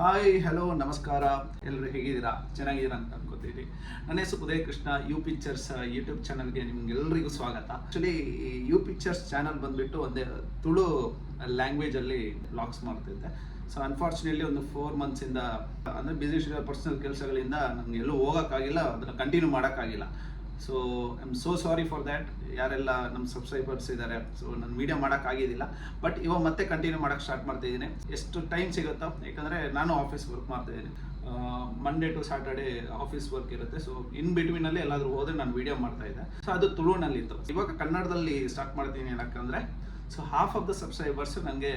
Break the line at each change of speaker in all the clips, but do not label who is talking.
Hi hello ನಮಸ್ಕಾರ. ಎಲ್ಲರೂ ಹೇಗಿದ್ದೀರಾ? ಚೆನ್ನಾಗಿದ್ದೀರಾ ಅಂತ ಅನ್ಕೋತೀವಿ ನನ್ನ ಹೆಸರು Uday Krishna U pictures YouTube ಚಾನಲ್ಗೆ ನಿಮ್ಗೆಲ್ಲರಿಗೂ ಸ್ವಾಗತ. ಆಕ್ಚುಲಿ ಯು ಪಿಕ್ಚರ್ಸ್ ಚಾನಲ್ ಬಂದ್ಬಿಟ್ಟು ಒಂದೇ ತುಳು ಲ್ಯಾಂಗ್ವೇಜಲ್ಲಿ ಬ್ಲಾಗ್ಸ್ ಮಾಡ್ತಿದ್ದೆ. ಸೊ ಅನ್ಫಾರ್ಚುನೇಟ್ಲಿ ಒಂದು ಫೋರ್ ಮಂತ್ಸಿಂದ ಅಂದರೆ ಬಿಸಿ ಪರ್ಸನಲ್ ಕೆಲಸಗಳಿಂದ ನನಗೆ ಎಲ್ಲೂ ಹೋಗೋಕ್ಕಾಗಿಲ್ಲ, ಅದನ್ನು ಕಂಟಿನ್ಯೂ ಮಾಡೋಕ್ಕಾಗಿಲ್ಲ. So I am so sorry for that ಯಾರೆಲ್ಲ ನಮ್ಮ ಸಬ್ಸ್ಕ್ರೈಬರ್ಸ್ ಇದ್ದಾರೆ ಸೊ ನಾನು ವೀಡಿಯೋ ಮಾಡೋಕ್ಕಾಗಿದ್ದಿಲ್ಲ ಬಟ್ ಇವಾಗ ಮತ್ತೆ ಕಂಟಿನ್ಯೂ ಮಾಡೋಕ್ಕೆ ಸ್ಟಾರ್ಟ್ ಮಾಡ್ತಿದ್ದೀನಿ ಎಷ್ಟು ಟೈಮ್ ಸಿಗುತ್ತೋ, ಯಾಕಂದರೆ ನಾನು ಆಫೀಸ್ ವರ್ಕ್ ಮಾಡ್ತಾಯಿದ್ದೀನಿ Monday to Saturday office work ಇರುತ್ತೆ. ಸೊ ಇನ್ ಬಿಟ್ವೀನಲ್ಲಿ ಎಲ್ಲಾದರೂ ಹೋದರೆ ನಾನು ವೀಡಿಯೋ ಮಾಡ್ತಾ ಇದ್ದೆ. ಸೊ ಅದು ತುಳುನಲ್ಲಿತ್ತು ಇವಾಗ ಕನ್ನಡದಲ್ಲಿ ಸ್ಟಾರ್ಟ್ ಮಾಡ್ತೀನಿ ಏನಕ್ಕಂದರೆ so half of the subscribers ನನಗೆ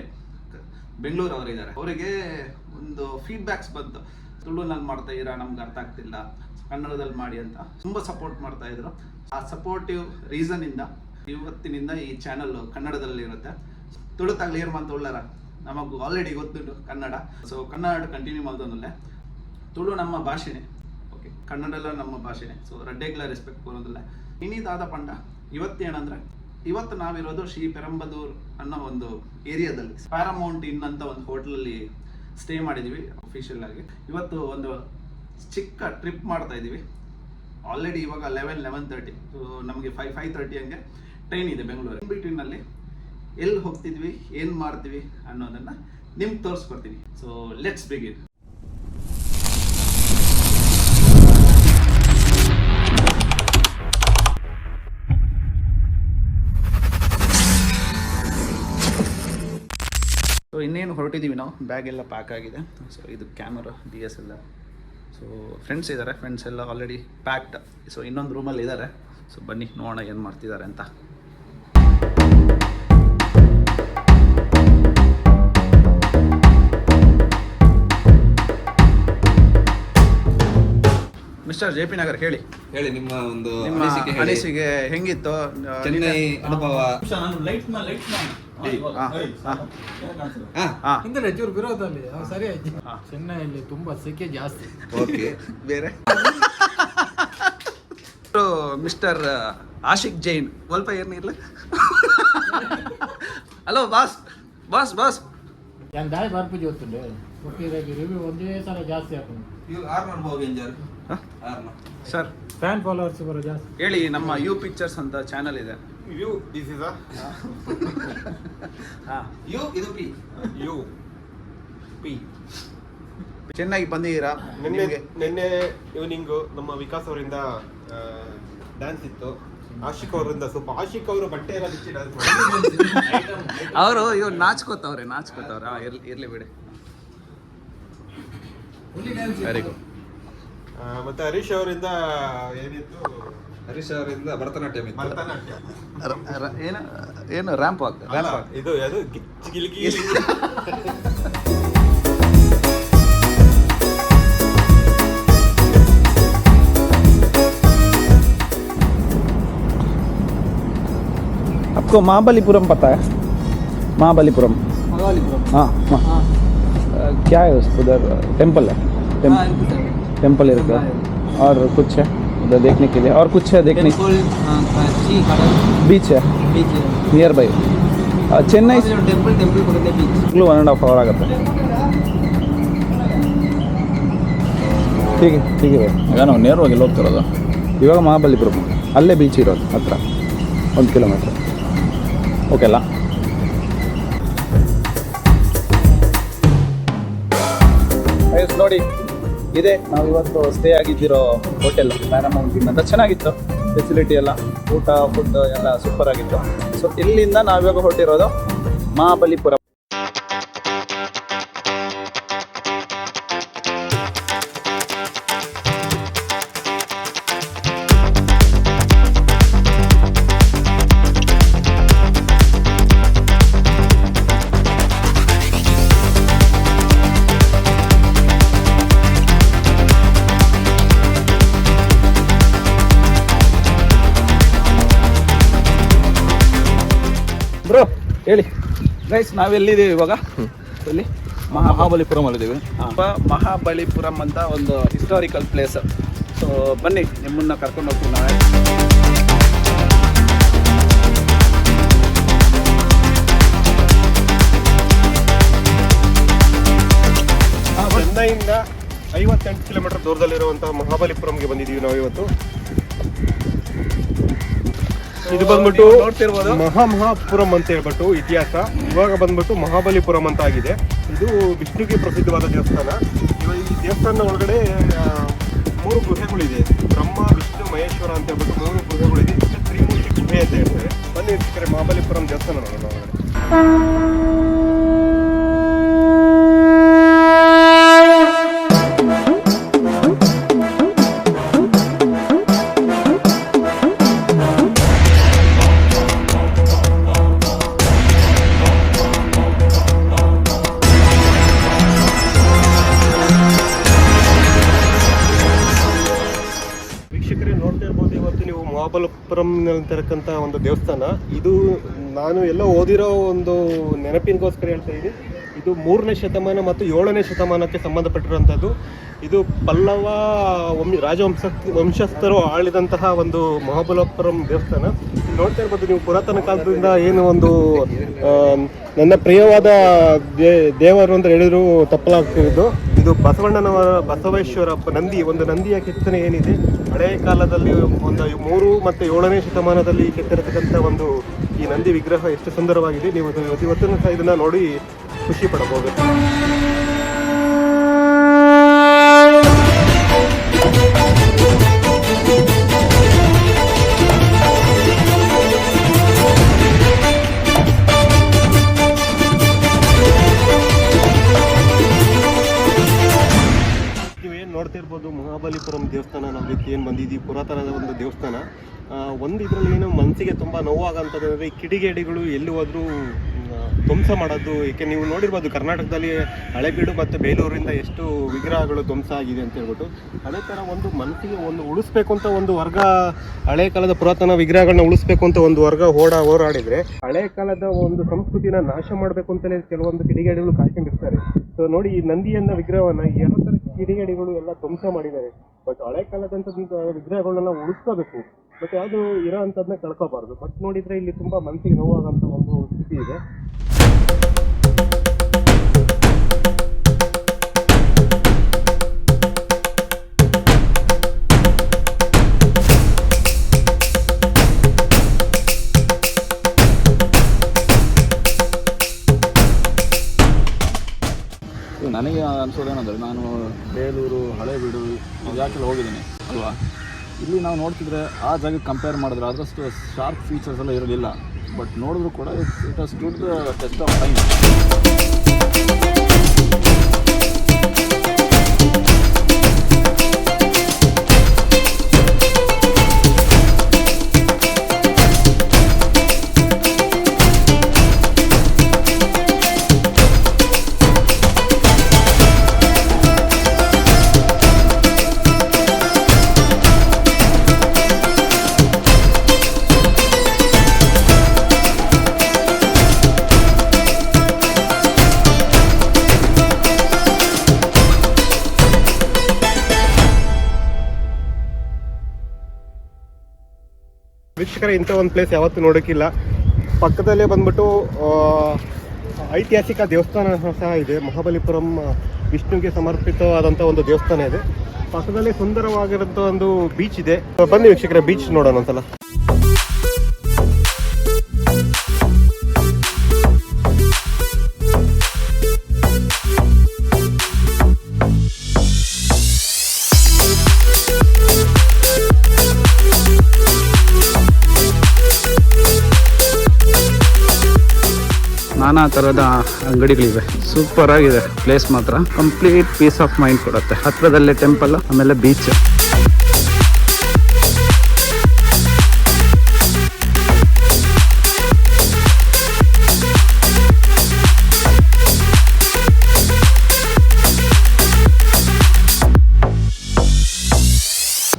ಬೆಂಗಳೂರು ಅವರಿದ್ದಾರೆ ಅವರಿಗೆ ಒಂದು ಫೀಡ್ಬ್ಯಾಕ್ಸ್ ಬಂತು. ತುಳುನಲ್ಲಿ ಮಾಡ್ತಾ ಇದ್ದೀರಾ? ನಮ್ಗೆ ಅರ್ಥ ಆಗ್ತಿಲ್ಲ. ಕನ್ನಡದಲ್ಲಿ ಮಾಡಿ ಅಂತ. ತುಂಬ ಸಪೋರ್ಟ್ ಮಾಡ್ತಾ ಇದ್ರು. ಆ ಸಪೋರ್ಟಿವ್ ರೀಸನ್ನಿಂದ ಇವತ್ತಿನಿಂದ ಈ ಚಾನಲ್ ಕನ್ನಡದಲ್ಲಿ ಇರುತ್ತೆ. ತುಳು ತಗ್ಲೇರ್ ಅಂತ ಉಳ್ಳಾರ? ನಮಗೂ ಆಲ್ರೆಡಿ ಗೊತ್ತುಂಟು ಕನ್ನಡ. ಸೊ ಕನ್ನಡ ಕಂಟಿನ್ಯೂ ಮಾಡ್ದೊಂದಲ್ಲೇ ತುಳು ನಮ್ಮ ಭಾಷೆನೇ. ಓಕೆ ಕನ್ನಡ ಎಲ್ಲ ನಮ್ಮ ಭಾಷೆನೇ. So ರೆಡ್ಡೆಗ್ಲ respect ಕೊಡೋದಲ್ಲ. ಇನ್ನಿದಾದ ಪಂಡ ಇವತ್ತೇನಂದ್ರೆ ಇವತ್ತು ನಾವಿರೋದು ಶ್ರೀ ಪೆರಂಬದೂರ್ ಅನ್ನೋ ಒಂದು ಏರಿಯಾದಲ್ಲಿ ಪ್ಯಾರಮೌಂಟ್ ಇನ್ ಅಂತ ಒಂದು ಹೋಟ್ಲಲ್ಲಿ ಸ್ಟೇ ಮಾಡಿದ್ದೀವಿ ಅಫಿಷಿಯಲ್ ಆಗಿ. ಇವತ್ತು ಒಂದು ಚಿಕ್ಕ ಟ್ರಿಪ್ ಮಾಡ್ತಾ ಇದ್ದೀವಿ ಆಲ್ರೆಡಿ ಇವಾಗ ಲೆವೆನ್ ಲೆವೆನ್ ತರ್ಟಿ ನಮಗೆ ಫೈವ್ ಫೈವ್ ತರ್ಟಿ ಹಂಗೆ ಟ್ರೈನ್ ಇದೆ ಬೆಂಗಳೂರು ಇನ್ ಬಿಟ್ವೀನಲ್ಲಿ ಎಲ್ಲಿ ಹೋಗ್ತಿದ್ವಿ, ಏನು ಮಾಡ್ತೀವಿ ಅನ್ನೋದನ್ನು ನಿಮ್ಗೆ ತೋರಿಸ್ಕೊಡ್ತೀನಿ. ಸೊ ಲೆಟ್ಸ್ ಬಿಗಿನ್ ಇನ್ನೇನು ಹೊರಟಿದ್ದೀವಿ ನಾವು? ಬ್ಯಾಗ್ ಎಲ್ಲ ಪ್ಯಾಕ್ ಆಗಿದೆ. ಸೊ ಇದು ಕ್ಯಾಮರಾ ಡಿ ಎಸ್ ಎಲ್ಲ ಸೊ ಫ್ರೆಂಡ್ಸ್ ಇದ್ದಾರೆ ಫ್ರೆಂಡ್ಸ್ ಎಲ್ಲ ಆಲ್ರೆಡಿ ಪ್ಯಾಕ್ಡ್ ಸೊ ಇನ್ನೊಂದು ರೂಮಲ್ಲಿ ಇದ್ದಾರೆ ಸೊ ಬನ್ನಿ ನೋಡೋಣ ಏನು ಮಾಡ್ತಿದ್ದಾರೆ ಅಂತ. ಮಿಸ್ಟರ್ ಜೆ ಪಿ ನಗರ್ ಹೇಳಿ.
ಹೇಳಿ ನಿಮ್ಮ ಒಂದು ಅನಿಸಿಕೆ
ಹೆಂಗಿತ್ತು?
ಚೆನ್ನೈ ಅನುಭವ. Light
light.
ಹಿಂದೆ ಚೂರು ವಿರೋಧದಲ್ಲಿ ಅವು ಸರಿ ಆಯ್ತು
ಹಾ.
ಚೆನ್ನೈಯಲ್ಲಿ ತುಂಬಾ ಸೆಕೆ ಜಾಸ್ತಿ
ಓಕೆ
ಬೇರೆ ಮಿಸ್ಟರ್ ಆಶಿಕ್ ಜೈನ್ ಸ್ವಲ್ಪ ಏನಿರ್ಲ ಹಲೋ ಬಾಸ್ ಬಾಸ್ ಬಾಸ್
ഞാൻ ദായ് ಬರ್ಪು ಜೋತುಂಡೆ ಒಟ್ಟಿರಾಗಿ ರಿವ್ಯೂ ಒಂದೇ ಸಲ ಜಾಸ್ತಿ ಹಾಕೊಂಡು
ಇವು ಆರ್ನ ಅನುಭವ ಎಂಜಾರು ಆರ್ನ
ಸರ್
ಫ್ಯಾನ್ ಫಾಲೋವರ್ಸ್ ಬರೋ ಜಾಸ್ತಿ
ಹೇಳಿ ನಮ್ಮ ಯು ಪಿಕ್ಚರ್ಸ್ ಅಂತ ಚಾನಲ್ ಇದೆ
You, ದಿಸ್
ಇಸ್
ಯು ಇದು ಪಿ.
U P.
ಚೆನ್ನಾಗಿ ಬಂದಿದ್ದೀರಾ?
ನಿನ್ನೆ
ನಿಮಗೆ?
ನಿನ್ನೆ ಈವ್ನಿಂಗ್ ನಮ್ಮ ವಿಕಾಸ್ ಅವರಿಂದ ಡ್ಯಾನ್ಸ್ ಇತ್ತು. ಆಶಿಕ್ ಅವರಿಂದ ಸ್ವಲ್ಪ ಆಶಿಕ್ ಅವರು ಬಟ್ಟೆ ಎಲ್ಲ ಬಿಚ್ಚಿ ಡ್ಯಾನ್ಸ್ ಮಾಡಿ
ಅವರು ಇವ್ರು ನಾಚ್ಕೋತವ್ರೆ ನಾಚ್ಕೋತವ್ರೆ. ಹಾ ಇರ್ಲಿ ಇರ್ಲಿ ಬಿಡಿ. ವೆರಿ ಗುಡ್
ಮತ್ತೆ ಹರೀಶ್ ಅವರಿಂದ ಏನಿತ್ತು?
ಹರೀಶ್ ಅವರಿಂದ ಭರತನಾಟ್ಯಂ ಇತ್ತು.
ಭರತನಾಟ್ಯ
ರ- ರ- ಏನು ಏನು ವಾಕ್ ವಾಕ್
ಇದು ಅದು ಗಿಚ್ಚಿ ಗಿಲಿಕಿ
आपको महाबलीपुरम पता है महाबलीपुरम हाँ मा- क्या है उस- उधर टेम्पल है टेम्प- टेम्पल है और कुछ है उधर देखने के लिए और कुछ है देखने बीच है near by Chennai
temple temple ಬರುತ್ತೆ beach
one and half hour ಆಗುತ್ತೆ ಹೀಗೆ ಹೀಗೆ
ಈಗ ನಾವು ನೇರವಾಗಿ ಎಲ್ಲಿ ಹೋಗ್ತಿರೋದು
ಇವಾಗ ಮಹಾಬಲಿಪುರಂ ಅಲ್ಲೇ ಬೀಚ್ ಇರೋದು ಹತ್ರ ಒಂದು ಕಿಲೋಮೀಟ್ರ್
ಓಕೆ ಅಲ್ಲ
ನೋಡಿ ಇದೆ. ನಾವು ಇವತ್ತು ಸ್ಟೇ ಆಗಿದ್ದಿರೋ ಹೋಟೆಲ್ ಪ್ಯಾರಾಮೌಂಟ್ ಅಂತ ಚೆನ್ನಾಗಿತ್ತು. ಫೆಸಿಲಿಟಿ ಎಲ್ಲ, ಊಟ ಫುಡ್ ಎಲ್ಲ ಸೂಪರ್ ಆಗಿತ್ತು. ಸೊ ಇಲ್ಲಿಂದ ನಾವಿವಾಗ ಹೊರಟಿರೋದು ಮಹಾಬಲಿಪುರಂ ಹೇಳಿ. ಗೈಸ್ ನಾವೆಲ್ಲಿದ್ದೀವಿ ಇವಾಗ? ಇಲ್ಲಿ
ಮಹಾಬಲಿಪುರಂ ಅಲ್ಲಿದ್ದೀವಿ
ಮಹಾಬಲಿಪುರಂ ಅಂತ ಒಂದು ಹಿಸ್ಟಾರಿಕಲ್ ಪ್ಲೇಸ್ ಸೊ ಬನ್ನಿ ನಿಮ್ಮನ್ನ ಕರ್ಕೊಂಡು ಹೋಗ್ತೀವಿ ನಾಳೆ
ಚೆನ್ನೈ ಚೆನ್ನೈಯಿಂದ ಐವತ್ತೆಂಟು ಕಿಲೋಮೀಟರ್ ದೂರದಲ್ಲಿರುವಂತಹ ಮಹಾಬಲಿಪುರಂಗೆ ಬಂದಿದ್ದೀವಿ ನಾವು ಇವತ್ತು ಇದು ಬಂದ್ಬಿಟ್ಟು
ನೋಡ್ತಿರ್ಬೋದು.
ಮಹಾ ಮಹಾಪುರಂ ಅಂತ ಹೇಳ್ಬಿಟ್ಟು ಇತಿಹಾಸ. ಇವಾಗ ಬಂದ್ಬಿಟ್ಟು ಮಹಾಬಲಿಪುರಂ ಅಂತ ಆಗಿದೆ. ಇದು ವಿಷ್ಣುಗೆ ಪ್ರಸಿದ್ಧವಾದ ದೇವಸ್ಥಾನ. ಇವಾಗ ಈ ದೇವಸ್ಥಾನದ ಒಳಗಡೆ ಮೂರು ಗುಹೆಗಳಿದೆ. ಬ್ರಹ್ಮ ವಿಷ್ಣು ಮಹೇಶ್ವರ ಅಂತ ಹೇಳ್ಬಿಟ್ಟು ಮೂರು ಗುಹೆಗಳಿದೆ. ಇದು ತ್ರಿಮೂರ್ತಿ ಗುಹೆ ಅಂತ ಹೇಳ್ತಾರೆ. ಬನ್ನಿ ಮಹಾಬಲಿಪುರಂ ದೇವಸ್ಥಾನ ನೋಡೋಣ ಒಳಗಡೆ. ಇವತ್ತು ನೀವು ಮಹಾಬಲಪುರಂ ಅಂತಕ್ಕಂಥ ಒಂದು ದೇವಸ್ಥಾನ. ಇದು ನಾನು ಎಲ್ಲೋ ಓದಿರೋ ಒಂದು ನೆನಪಿನಗೋಸ್ಕರ ಹೇಳ್ತಾ ಇದ್ದೀನಿ ಇದು ಮೂರನೇ ಶತಮಾನ ಮತ್ತು ಏಳನೇ ಶತಮಾನಕ್ಕೆ ಸಂಬಂಧಪಟ್ಟಿರುವಂಥದ್ದು. ಇದು ಪಲ್ಲವ ವಂಶ ರಾಜವಂಶ ವಂಶಸ್ಥರು ಆಳಿದಂತಹ ಒಂದು ಮಹಾಬಲಪುರಂ ದೇವಸ್ಥಾನ. ನೋಡ್ತಾ ಇರ್ಬೋದು ನೀವು ಪುರಾತನ ಕಾಲದಿಂದ ಏನು ಒಂದು ನನ್ನ ಪ್ರಿಯವಾದ ದೇವರು ಅಂತ ಹೇಳಿದ್ರು ತಪ್ಪಲಾಗ್ತಿದ್ದು. ಇದು ಬಸವಣ್ಣನವರ, ಬಸವೇಶ್ವರಪ್ಪ ನಂದಿ, ಒಂದು ನಂದಿಯ ಕೆತ್ತನೆ ಏನಿದೆ? ಹಳೆಯ ಕಾಲದಲ್ಲಿ ಒಂದು ಮೂರು ಮತ್ತು ಏಳನೇ ಶತಮಾನದಲ್ಲಿ ಕೆತ್ತಿರತಕ್ಕಂಥ ಒಂದು ಈ ನಂದಿ ವಿಗ್ರಹ ಎಷ್ಟು ಸುಂದರವಾಗಿದೆ. ನೀವು ಇವತ್ತಿನ ಸಹ ಇದನ್ನ ನೋಡಿ ಖುಷಿ ಪಡಬಹುದು. ಇರ್ಬೋದು ಮಹಾಬಲಿಪುರಂ ದೇವಸ್ಥಾನ ನಾವು ಏನು ಬಂದಿದ್ದೀವಿ ಪುರಾತನದ ಒಂದು ದೇವಸ್ಥಾನ. ಒಂದು ಇದರಲ್ಲಿ ಏನು ಮನಸ್ಸಿಗೆ ತುಂಬ ನೋವಾಗಂಥದ್ದು ಅಂದರೆ ಈ ಕಿಡಿಗೇಡಿಗಳು ಎಲ್ಲಿ ಹೋದರೂ ಧ್ವಂಸ ಮಾಡೋದು. ಏಕೆ ನೀವು ನೋಡಿರ್ಬೋದು ಕರ್ನಾಟಕದಲ್ಲಿ ಹಳೆಬೀಡು ಮತ್ತು ಬೇಲೂರಿಂದ ಎಷ್ಟು ವಿಗ್ರಹಗಳು ಧ್ವಂಸ ಆಗಿದೆ ಅಂತ ಹೇಳ್ಬಿಟ್ಟು. ಅದೇ ಥರ ಒಂದು ಮನಸ್ಸಿಗೆ ಒಂದು ಉಳಿಸ್ಬೇಕು ಅಂತ ಒಂದು ವರ್ಗ, ಹಳೆ ಕಾಲದ ಪುರಾತನ ವಿಗ್ರಹಗಳನ್ನ ಉಳಿಸ್ಬೇಕು ಅಂತ ಒಂದು ವರ್ಗ ಹೋಡ ಹೋರಾಡಿದರೆ ಹಳೆ ಕಾಲದ ಒಂದು ಸಂಸ್ಕೃತಿನ ನಾಶ ಮಾಡಬೇಕು ಅಂತಲೇ ಕೆಲವೊಂದು ಕಿಡಿಗೇಡಿಗಳು ಕಾಯ್ಕೊಂಡಿರ್ತಾರೆ. ಸೊ ನೋಡಿ ಈ ನಂದಿಯನ್ನ ವಿಗ್ರಹವನ್ನ ಯಾವ ಥರ ಕಿಡಿಗೇಡಿಗಳು ಎಲ್ಲ ಧ್ವಂಸ ಮಾಡಿದ್ದಾರೆ. ಬಟ್ ಹಳೆ ಕಾಲದಂತ ವಿಗ್ರಹಗಳನ್ನ ಉಳಿಸ್ಕೋಬೇಕು. ಬಟ್ ಯಾವುದು ಇರೋ ಅಂಥದ್ದನ್ನ ಕಳ್ಕೋಬಾರ್ದು. ಬಟ್ ನೋಡಿದ್ರೆ ಇಲ್ಲಿ ತುಂಬಾ ಮನಸ್ಸಿಗೆ ನೋವಾಗಂತ ಒಂದು ಸ್ಥಿತಿ ಇದೆ.
ಅನ್ಸೋದೇನಂದರೆ ನಾನು ಬೇಲೂರು, ಹಳೇಬೀಡು ಯಾಕೆಲ್ಲ ಹೋಗಿದ್ದೀನಿ ಅಲ್ವಾ? ಇಲ್ಲಿ ನಾವು ನೋಡ್ತಿದ್ರೆ ಆ ಜಾಗಕ್ಕೆ ಕಂಪೇರ್ ಮಾಡಿದ್ರೆ ಅದರಷ್ಟು ಶಾರ್ಪ್ ಫೀಚರ್ಸ್ ಎಲ್ಲ ಇರಲಿಲ್ಲ. ಬಟ್ ನೋಡಿದ್ರು ಕೂಡ it has stood the test of time
ವೀಕ್ಷಕರ, ಇಂಥ ಒಂದು ಪ್ಲೇಸ್ ಯಾವತ್ತೂ ನೋಡೋಕ್ಕಿಲ್ಲ. ಪಕ್ಕದಲ್ಲೇ ಬಂದ್ಬಿಟ್ಟು ಐತಿಹಾಸಿಕ ದೇವಸ್ಥಾನ ಸಹ ಇದೆ. ಮಹಾಬಲಿಪುರಂ ವಿಷ್ಣುವಿಗೆ ಸಮರ್ಪಿತವಾದಂಥ ಒಂದು ದೇವಸ್ಥಾನ ಇದೆ. ಪಕ್ಕದಲ್ಲೇ ಸುಂದರವಾಗಿರೋಂಥ ಒಂದು ಬೀಚ್ ಇದೆ. ಬನ್ನಿ ವೀಕ್ಷಕರ ಬೀಚ್ ನೋಡೋಣ ಒಂದ್ಸಲ.
ನಾನಾ ಥರದ ಅಂಗಡಿಗಳಿವೆ. ಸೂಪರ್ ಆಗಿದೆ. ಪ್ಲೇಸ್ ಮಾತ್ರ. ಕಂಪ್ಲೀಟ್ ಪೀಸ್ ಆಫ್ ಮೈಂಡ್ ಕೊಡುತ್ತೆ. ಹತ್ರದಲ್ಲೇ ಟೆಂಪಲ್ ಆಮೇಲೆ ಬೀಚ್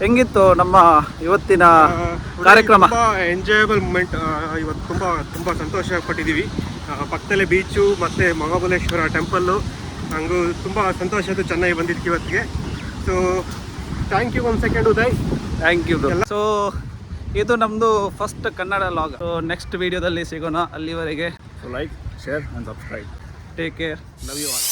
ಹೆಂಗಿತ್ತು ನಮ್ಮ ಇವತ್ತಿನ ಕಾರ್ಯಕ್ರಮ?
ಎಂಜಾಯಬಲ್ ಮೂಮೆಂಟ್ ಇವತ್ತು ತುಂಬ ತುಂಬ ಸಂತೋಷ ಪಟ್ಟಿದ್ದೀವಿ ಆ, ಪಕ್ಕದಲ್ಲೇ ಬೀಚು ಮತ್ತು ಮಹಾಬಲೇಶ್ವರ ಟೆಂಪಲ್ಲು ಹಂಗೂ ತುಂಬ ಸಂತೋಷ ಆಯಿತು ಚೆನ್ನಾಗಿ ಬಂದಿದ್ದಕ್ಕೆ ಇವತ್ತಿಗೆ. So thank you one second Uday
thank you so ಇದು ನಮ್ಮದು first Kannada log so next ವಿಡಿಯೋದಲ್ಲಿ ಸಿಗೋಣ ಅಲ್ಲಿವರೆಗೆ.
So like share and subscribe
take care love you all